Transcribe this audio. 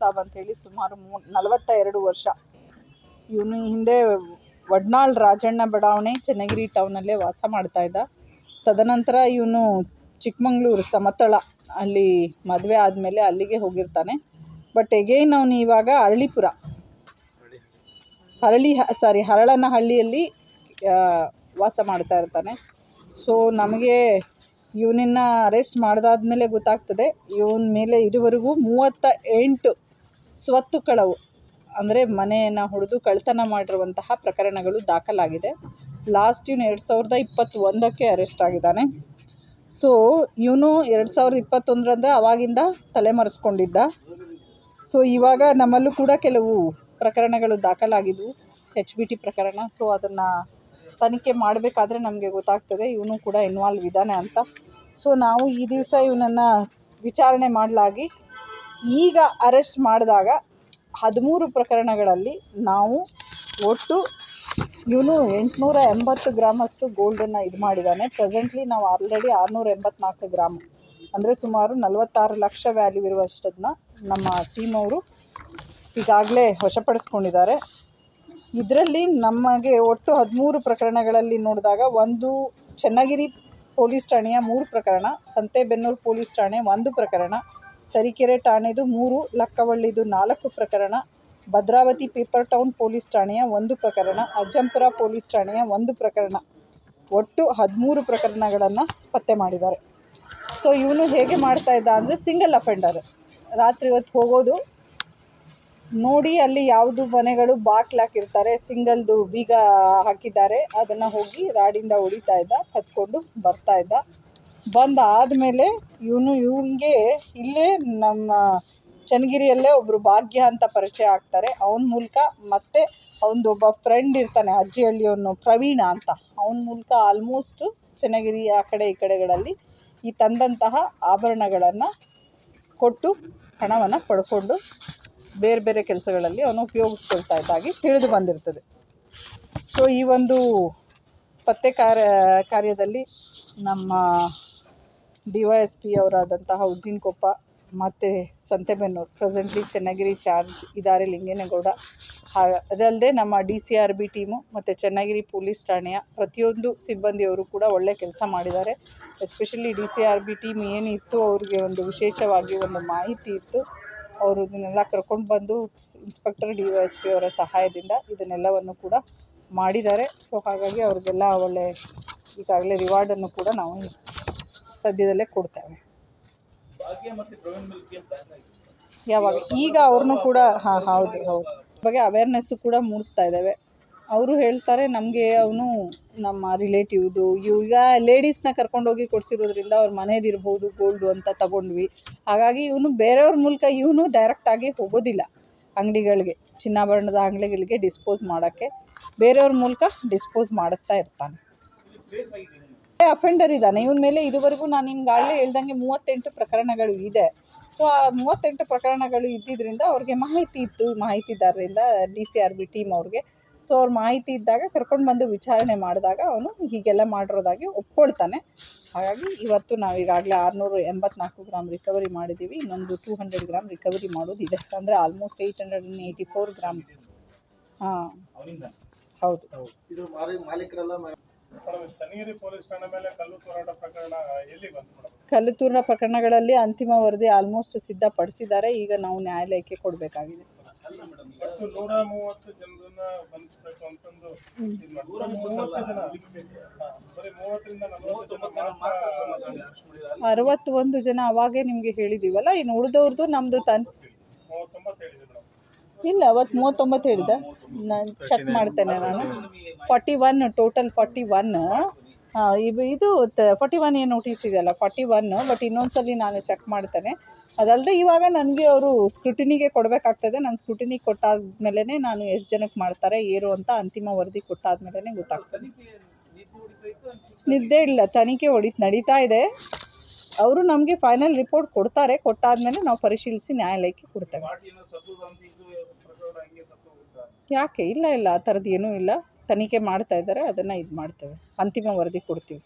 ಸಾಬ್ ಅಂತೇಳಿ ಸುಮಾರು ಮೂ ನಲವತ್ತ ಎರಡು ವರ್ಷ. ಇವನು ಹಿಂದೆ ವಡ್ನಾಳ್ ರಾಜಣ್ಣ ಬಡಾವಣೆ ಚನ್ನಗಿರಿ ಟೌನಲ್ಲೇ ವಾಸ ಮಾಡ್ತಾ ಇದ್ದ. ತದನಂತರ ಇವನು ಚಿಕ್ಕಮಂಗ್ಳೂರು ಸಮತಳ ಅಲ್ಲಿ ಮದುವೆ ಆದಮೇಲೆ ಅಲ್ಲಿಗೆ ಹೋಗಿರ್ತಾನೆ. ಬಟ್ ಎಗೈನ್ ಅವನು ಇವಾಗ ಅರಳಿಪುರ. ಹರಳಿ ಸಾರಿ ಹರಳನಹಳ್ಳಿಯಲ್ಲಿ ವಾಸ ಮಾಡ್ತಾ ಇರ್ತಾನೆ. ಸೊ ನಮಗೆ ಇವನನ್ನು ಅರೆಸ್ಟ್ ಮಾಡಿದಾದ್ಮೇಲೆ ಗೊತ್ತಾಗ್ತದೆ. ಇವನ ಮೇಲೆ ಇದುವರೆಗೂ ಮೂವತ್ತ ಎಂಟು ಸ್ವತ್ತು ಕಳವು, ಅಂದರೆ ಮನೆಯನ್ನು ಹೊಡೆದು ಕಳ್ತನ ಮಾಡಿರುವಂತಹ ಪ್ರಕರಣಗಳು ದಾಖಲಾಗಿದೆ. ಲಾಸ್ಟ್ ಇವನು ಎರಡು ಸಾವಿರದ ಇಪ್ಪತ್ತೊಂದಕ್ಕೆ ಅರೆಸ್ಟ್ ಆಗಿದ್ದಾನೆ. ಸೊ ಇವನು ಎರಡು ಸಾವಿರದ ಇಪ್ಪತ್ತೊಂದರಿಂದ ಅವಾಗಿಂದ ತಲೆಮರೆಸ್ಕೊಂಡಿದ್ದ. ಸೊ ಇವಾಗ ನಮ್ಮಲ್ಲೂ ಕೂಡ ಕೆಲವು ಪ್ರಕರಣಗಳು ದಾಖಲಾಗಿದ್ವು ಎಚ್ ಬಿ ಟಿ ಪ್ರಕರಣ. ಸೊ ಅದನ್ನು ತನಿಖೆ ಮಾಡಬೇಕಾದ್ರೆ ನಮಗೆ ಗೊತ್ತಾಗ್ತದೆ, ಇವನು ಕೂಡ ಇನ್ವಾಲ್ವ್ ಇದ್ದಾನೆ ಅಂತ. ಸೊ ನಾವು ಈ ದಿವಸ ಇವನನ್ನು ವಿಚಾರಣೆ ಮಾಡಲಾಗಿ ಈಗ ಅರೆಸ್ಟ್ ಮಾಡಿದಾಗ ಹದಿಮೂರು ಪ್ರಕರಣಗಳಲ್ಲಿ ನಾವು ಒಟ್ಟು ಇವನು ಎಂಟುನೂರ ಎಂಬತ್ತು ಗ್ರಾಮಷ್ಟು ಗೋಲ್ಡನ್ನು ಇದು ಮಾಡಿದ್ದಾನೆ. ಪ್ರೆಸೆಂಟ್ಲಿ ನಾವು ಆಲ್ರೆಡಿ ಆರುನೂರ ಎಂಬತ್ನಾಲ್ಕು ಗ್ರಾಮ್. ಅಂದರೆ ಸುಮಾರು ನಲವತ್ತಾರು ಲಕ್ಷ ವ್ಯಾಲ್ಯೂ ಇರುವಷ್ಟದನ್ನ ನಮ್ಮ ಟೀಮ್ ಅವರು ಈಗಾಗಲೇ ವಶಪಡಿಸ್ಕೊಂಡಿದ್ದಾರೆ. ಇದರಲ್ಲಿ ನಮಗೆ ಒಟ್ಟು ಹದಿಮೂರು ಪ್ರಕರಣಗಳಲ್ಲಿ ನೋಡಿದಾಗ ಒಂದು ಚನ್ನಗಿರಿ ಪೊಲೀಸ್ ಠಾಣೆಯ ಮೂರು ಪ್ರಕರಣ, ಸಂತೆಬೆನ್ನೂರು ಪೊಲೀಸ್ ಠಾಣೆ ಒಂದು ಪ್ರಕರಣ ತರೀಕೆರೆ ಠಾಣೆದು ಮೂರು, ಲಕ್ಕವಳ್ಳಿದು ನಾಲ್ಕು ಪ್ರಕರಣ, ಭದ್ರಾವತಿ ಪೇಪರ್ ಟೌನ್ ಪೊಲೀಸ್ ಠಾಣೆಯ ಒಂದು ಪ್ರಕರಣ, ಅಜ್ಜಂಪುರ ಪೊಲೀಸ್ ಠಾಣೆಯ ಒಂದು ಪ್ರಕರಣ. ಒಟ್ಟು ಹದಿಮೂರು ಪ್ರಕರಣಗಳನ್ನು ಪತ್ತೆ ಮಾಡಿದ್ದಾರೆ. ಸೊ ಇವನು ಹೇಗೆ ಮಾಡ್ತಾ ಇದ್ದ ಅಂದರೆ ಸಿಂಗಲ್ ಅಫೆಂಡರ್ ರಾತ್ರಿ ಹೊತ್ತು ಹೋಗೋದು, ನೋಡಿ ಅಲ್ಲಿ ಯಾವುದು ಮನೆಗಳು ಬಾಕ್ಲು ಹಾಕಿರ್ತಾರೆ ಸಿಂಗಲ್ದು ಬೀಗ ಹಾಕಿದ್ದಾರೆ, ಅದನ್ನು ಹೋಗಿ ರಾಡಿಂದ ಹೊಡಿತಾ ಇದ್ದ ಕತ್ಕೊಂಡು ಬರ್ತಾ ಇದ್ದ. ಬಂದು ಆದಮೇಲೆ ಇವನು ಇವನಿಗೆ ಇಲ್ಲೇ ನಮ್ಮ ಚನ್ನಗಿರಿಯಲ್ಲೇ ಒಬ್ಬರು ಭಾಗ್ಯ ಅಂತ ಪರಿಚಯ ಆಗ್ತಾರೆ. ಅವನ ಮೂಲಕ ಮತ್ತೆ ಒಬ್ಬ ಫ್ರೆಂಡ್ ಇರ್ತಾನೆ, ಅಜ್ಜಿಹಳ್ಳಿಯವನು ಪ್ರವೀಣ ಅಂತ. ಅವನ ಮೂಲಕ ಆಲ್ಮೋಸ್ಟ್ ಚನ್ನಗಿರಿ ಆ ಕಡೆ ಈ ಕಡೆಗಳಲ್ಲಿ ಈ ತಂದಂತಹ ಆಭರಣಗಳನ್ನು ಕೊಟ್ಟು ಹಣವನ್ನು ಪಡ್ಕೊಂಡು ಬೇರೆ ಬೇರೆ ಕೆಲಸಗಳಲ್ಲಿ ಅವನು ಉಪಯೋಗಿಸ್ಕೊಳ್ತಾ ಇದ್ದಾಗಿ ತಿಳಿದು ಬಂದಿರ್ತದೆ. ಸೊ ಈ ಒಂದು ಪತ್ತೆ ಕಾರ್ಯ ಕಾರ್ಯದಲ್ಲಿ ನಮ್ಮ ಡಿ ವೈ ಎಸ್ ಪಿ ಅವರಾದಂತಹ ಉದ್ದಿನಕೊಪ್ಪ ಮತ್ತು ಸಂತೆಬೆನ್ನೂರು. ಪ್ರೆಸೆಂಟ್ಲಿ ಚನ್ನಗಿರಿ ಚಾರ್ಜ್ ಇದ್ದಾರೆ ಲಿಂಗೇನಗೌಡ ಅದಲ್ಲದೆ ನಮ್ಮ D C R B team ಮತ್ತು ಚನ್ನಗಿರಿ ಪೊಲೀಸ್ ಠಾಣೆಯ ಪ್ರತಿಯೊಂದು ಸಿಬ್ಬಂದಿಯವರು ಕೂಡ ಒಳ್ಳೆ ಕೆಲಸ ಮಾಡಿದ್ದಾರೆ. Especially D C R B team ಏನಿತ್ತು, ಅವ್ರಿಗೆ ಒಂದು ವಿಶೇಷವಾಗಿ ಒಂದು ಮಾಹಿತಿ ಇತ್ತು. ಅವರು ಇದನ್ನೆಲ್ಲ ಕರ್ಕೊಂಡು ಬಂದು inspector D Y S P ಅವರ ಸಹಾಯದಿಂದ ಇದನ್ನೆಲ್ಲವನ್ನು ಕೂಡ ಮಾಡಿದ್ದಾರೆ. ಸೊ ಹಾಗಾಗಿ ಅವ್ರಿಗೆಲ್ಲ ಒಳ್ಳೆ ಈಗಾಗಲೇ ರಿವಾರ್ಡನ್ನು ಕೂಡ ನಾವು ಸದ್ಯದಲ್ಲೇ ಕೊಡ್ತೇವೆ. ಯಾವಾಗ? ಈಗ ಅವ್ರನ್ನೂ ಕೂಡ ಹಾಂ ಹೌದು ಹೌದು. ಬಗ್ಗೆ ಅವೇರ್ನೆಸ್ಸು ಕೂಡ ಮೂಡಿಸ್ತಾ ಇದ್ದಾವೆ. ಅವರು ಹೇಳ್ತಾರೆ ನಮಗೆ ಅವನು ನಮ್ಮ ರಿಲೇಟಿವ್ದು ಈಗ ಲೇಡೀಸ್ನ ಕರ್ಕೊಂಡೋಗಿ ಕೊಡಿಸಿರೋದ್ರಿಂದ ಅವ್ರ ಮನೇದಿರ್ಬೋದು ಗೋಲ್ಡು ಅಂತ ತಗೊಂಡ್ವಿ. ಹಾಗಾಗಿ ಇವನು ಬೇರೆಯವ್ರ ಮೂಲಕ ಇವನು ಡೈರೆಕ್ಟಾಗಿ ಹೋಗೋದಿಲ್ಲ ಅಂಗಡಿಗಳಿಗೆ ಚಿನ್ನಾಭರಣದ ಅಂಗಡಿಗಳಿಗೆ ಡಿಸ್ಪೋಸ್ ಮಾಡೋಕ್ಕೆ. ಬೇರೆಯವ್ರ ಮೂಲಕ ಡಿಸ್ಪೋಸ್ ಮಾಡಿಸ್ತಾ ಇರ್ತಾನೆ. ಅಫೆಂಡರ್ ಇದ್ದಾನೆ. ಇವನ ಮೇಲೆ ಇದುವರೆಗೂ ನಾನು ನಿಮ್ಗೆ ಆಗ್ಲೇ ಹೇಳ್ದಂಗೆ ಮೂವತ್ತೆಂಟು ಪ್ರಕರಣಗಳು ಇದೆ. ಸೊ ಆ ಮೂವತ್ತೆಂಟು ಪ್ರಕರಣಗಳು ಇದ್ದಿದ್ದರಿಂದ ಅವ್ರಿಗೆ ಮಾಹಿತಿ ಇತ್ತು. ಮಾಹಿತಿದಾರರಿಂದ D C R B team ಅವ್ರಿಗೆ. ಸೊ ಅವ್ರ ಮಾಹಿತಿ ಇದ್ದಾಗ ಕರ್ಕೊಂಡು ಬಂದು ವಿಚಾರಣೆ ಮಾಡಿದಾಗ ಅವನು ಹೀಗೆಲ್ಲ ಮಾಡಿರೋದಾಗಿ ಒಪ್ಕೊಳ್ತಾನೆ. ಹಾಗಾಗಿ ಇವತ್ತು ನಾವು ಈಗಾಗಲೇ ಆರುನೂರು ಎಂಬತ್ನಾಲ್ಕು ಗ್ರಾಮ್ ರಿಕವರಿ ಮಾಡಿದ್ದೀವಿ ಇನ್ನೊಂದು ಟೂ ಹಂಡ್ರೆಡ್ ಗ್ರಾಮ್ ರಿಕವರಿ ಮಾಡೋದಿದೆ. ಅಂದರೆ almost eight hundred and eighty four grams ಹಾಂ ಹೌದು. ಕಲ್ಲುತೂರಿನ ಪ್ರಕರಣಗಳಲ್ಲಿ ಅಂತಿಮ ವರದಿ ಆಲ್ಮೋಸ್ಟ್ ಸಿದ್ಧಪಡಿಸಿದ್ದಾರೆ. ಈಗ ನಾವು ನ್ಯಾಯಾಲಯಕ್ಕೆ ಕೊಡಬೇಕಾಗಿದೆ. ಅರವತ್ತೊಂದು ಜನ ಅವಾಗೇ ನಿಮಗೆ ಹೇಳಿದೀವಲ್ಲ ಇನ್ನು ಉಳಿದವ್ರದ್ದು ನಮ್ದು ತನ್ ಇಲ್ಲ ಅವತ್ತು ಮೂವತ್ತೊಂಬತ್ತು ಹೇಳಿದೆ ನಾನು ಚೆಕ್ ಮಾಡ್ತೇನೆ ನಾನು. Forty one total forty one ಇದು ಇದು ಫಾರ್ಟಿ ಒನ್ ಏನು ನೋಟಿಸ್ ಇದೆಯಲ್ಲ ಫಾರ್ಟಿ ಒನ್ ಬಟ್ ಇನ್ನೊಂದ್ಸಲಿ ನಾನು ಚೆಕ್ ಮಾಡ್ತೇನೆ. ಅದಲ್ಲದೆ ಇವಾಗ ನನಗೆ ಅವರು ಸ್ಕ್ರೂಟಿನಿಗೆ ಕೊಡಬೇಕಾಗ್ತದೆ. ನಾನು ಸ್ಕ್ರೂಟಿನಿ ಕೊಟ್ಟಾದ್ಮೇಲೆ ನಾನು ಎಷ್ಟು ಜನಕ್ಕೆ ಮಾಡ್ತಾರೆ, ಏನು ಅಂತ ಅಂತಿಮ ವರದಿ ಕೊಟ್ಟಾದ್ಮೇಲೆ ಗೊತ್ತಾಗ್ತದೆ. ನಿದ್ದೆ ಇಲ್ಲ, ತನಿಖೆ ಹೊಡಿ ನಡೀತಾ ಇದೆ. ಅವರು ನಮಗೆ ಫೈನಲ್ ರಿಪೋರ್ಟ್ ಕೊಡ್ತಾರೆ. ಕೊಟ್ಟಾದ್ಮೇಲೆ ನಾವು ಪರಿಶೀಲಿಸಿ ನ್ಯಾಯಾಲಯಕ್ಕೆ ಕೊಡ್ತೇವೆ. ಯಾಕೆ? ಇಲ್ಲ ಇಲ್ಲ. ಆ ಥರದ್ದು ಏನೂ ಇಲ್ಲ. ತನಿಖೆ ಮಾಡ್ತಾ ಇದ್ದಾರೆ. ಅದನ್ನು ಇದು ಮಾಡ್ತೇವೆ. ಅಂತಿಮ ವರದಿ ಕೊಡ್ತೀವಿ.